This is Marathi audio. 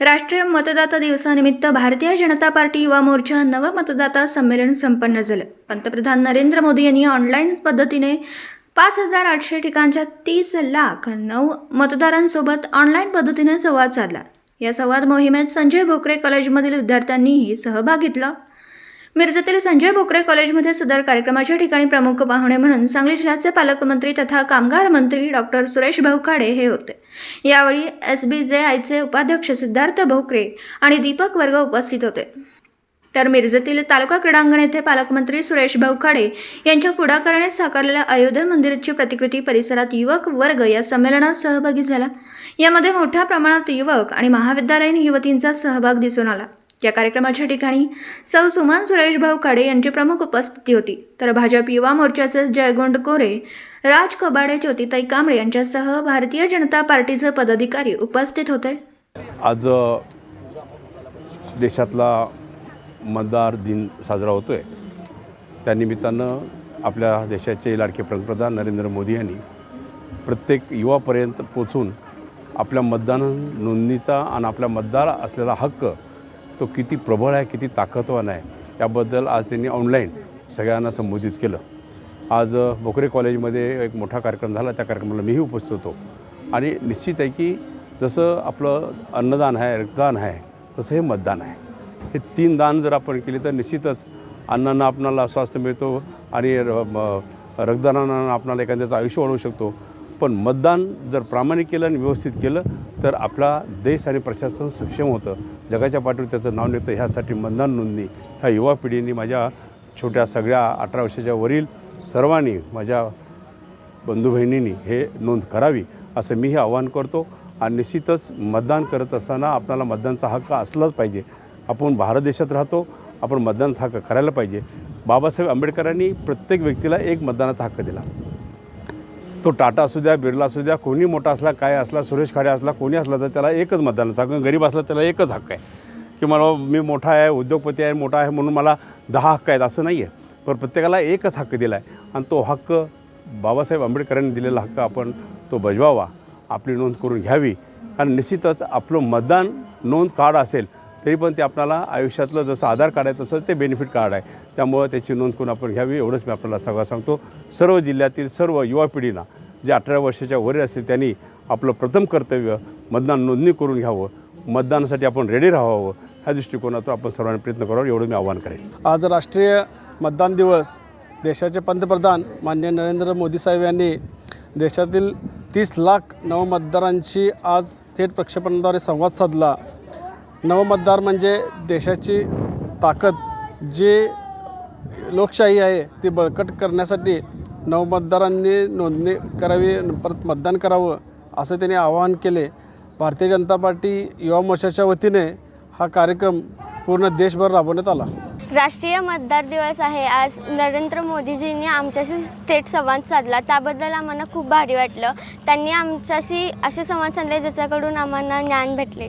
राष्ट्रीय मतदाता दिवसानिमित्त भारतीय जनता पार्टी युवा मोर्चा नव मतदाता संमेलन संपन्न झालं. पंतप्रधान नरेंद्र मोदी यांनी ऑनलाईन पद्धतीने पाच हजार आठशे ठिकाणच्या तीस लाख नऊ मतदारांसोबत ऑनलाईन पद्धतीने संवाद साधला. या संवाद मोहिमेत संजय भोकरे कॉलेजमधील विद्यार्थ्यांनीही सहभाग घेतला. मिरजेतील संजय भोकरे कॉलेजमध्ये सदर कार्यक्रमाच्या ठिकाणी प्रमुख पाहुणे म्हणून सांगली जिल्ह्याचे पालकमंत्री तथा कामगार मंत्री डॉक्टर सुरेश भाऊखाडे हे होते. यावेळी एस बी जे आयचे उपाध्यक्ष सिद्धार्थ भोकरे आणि दीपक वर्ग उपस्थित होते. तर मिरजेतील तालुका क्रीडांगण येथे पालकमंत्री सुरेश भाऊखाडे यांच्या पुढाकाराने साकारलेल्या अयोध्या मंदिराची प्रतिकृती परिसरात युवक वर्ग या संमेलनात सहभागी झाला. यामध्ये मोठ्या प्रमाणात युवक आणि महाविद्यालयीन युवतींचा सहभाग दिसून आला. या कार्यक्रमाच्या ठिकाणी सौ सुमन सुरेश भाऊ खाडे यांची प्रमुख उपस्थिती होती. तर भाजप युवा मोर्चाचे जयगोंड कोरे राज कबाडे ज्योतिताई कांबळे यांच्यासह भारतीय जनता पार्टीचे पदाधिकारी उपस्थित होते. आज देशातला मतदार दिन साजरा होतो आहे त्यानिमित्तानं आपल्या देशाचे लाडके पंतप्रधान नरेंद्र मोदी यांनी प्रत्येक युवापर्यंत पोचून आपल्या मतदान नोंदणीचा आणि आपल्या मतदार असलेला हक्क तो किती प्रबळ आहे किती ताकदवान आहे त्याबद्दल आज त्यांनी ऑनलाईन सगळ्यांना संबोधित केलं. आज बोकरे कॉलेजमध्ये एक मोठा कार्यक्रम झाला त्या कार्यक्रमाला मीही उपस्थित होतो. आणि निश्चित आहे की जसं आपलं अन्नदान आहे रक्तदान आहे तसं हे मतदान आहे. हे तीन दान जर आपण केले तर निश्चितच अन्नानं आपणाला स्वास्थ्य मिळतो आणि र- म- रक्तदानानं आपणाला एखाद्याचं आयुष्य वाढवू शकतो. पण मतदान जर प्रामाणिक केलं आणि व्यवस्थित केलं तर आपला देश आणि प्रशासन सक्षम होतं. जगाच्या पाठीवर त्याचं नाव निघतं ह्यासाठी मतदान नोंदणी. ह्या युवा पिढीने माझ्या छोट्या सगळ्या अठरा वर्षाच्या वरील सर्वांनी माझ्या बंधू बहिणींनी हे नोंद करावी असं मी हे आवाहन करतो. आणि निश्चितच मतदान करत असताना आपल्याला मतदानचा हक्क असलाच पाहिजे. आपण भारत देशात राहतो आपण मतदानाचा हक्क करायला पाहिजे. बाबासाहेब आंबेडकरांनी प्रत्येक व्यक्तीला एक मतदानाचा हक्क दिला. तो टाटा असू द्या बिर्ला असू द्या कोणी मोठा असला काय असला सुरेश खाडे असला कोणी असला तर त्याला एकच मतदानाचा हक्क गरीब असला त्याला एकच हक्क आहे. की मला मी मोठा आहे उद्योगपती आहे मोठा आहे म्हणून मला दहा हक्क आहेत असं नाही आहे पण प्रत्येकाला एकच हक्क दिला आहे आणि तो हक्क बाबासाहेब आंबेडकरांनी दिलेला हक्क आपण तो बजवावा आपली नोंद करून घ्यावी. कारण निश्चितच आपलं मतदान नोंद कार्ड असेल तरी पण ते आपल्याला आयुष्यातलं जसं आधार कार्ड आहे तसं ते बेनिफिट कार्ड आहे. त्यामुळं त्याची नोंद करून आपण घ्यावी एवढंच मी आपल्याला सगळं सांगतो. सर्व जिल्ह्यातील सर्व युवा पिढीला जे अठरा वर्षाच्या वरील असतील त्यांनी आपलं प्रथम कर्तव्य मतदान नोंदणी करून घ्यावं. मतदानासाठी आपण रेडी राहावं. ह्या दृष्टिकोनातून आपण सर्वांनी प्रयत्न करावा एवढं मी आवाहन करेन. आज राष्ट्रीय मतदान दिवस. देशाचे पंतप्रधान माननीय नरेंद्र मोदी साहेब यांनी देशातील तीस लाख नवमतदारांशी आज थेट प्रक्षेपणाद्वारे संवाद साधला. नवमतदार म्हणजे देशाची ताकद जे लोकशाही आहे ती बळकट करण्यासाठी नवमतदारांनी नोंदणी करावी परत मतदान करावं असं त्यांनी आवाहन केले. भारतीय जनता पार्टी युवा मोर्चाच्या वतीने हा कार्यक्रम पूर्ण देशभर राबवण्यात आला. राष्ट्रीय मतदार दिवस आहे. आज नरेंद्र मोदीजींनी आमच्याशी थेट संवाद साधला. त्याबद्दल आम्हाला खूप भारी वाटलं. त्यांनी आमच्याशी असे संवाद साधले ज्याच्याकडून आम्हाला ज्ञान भेटले.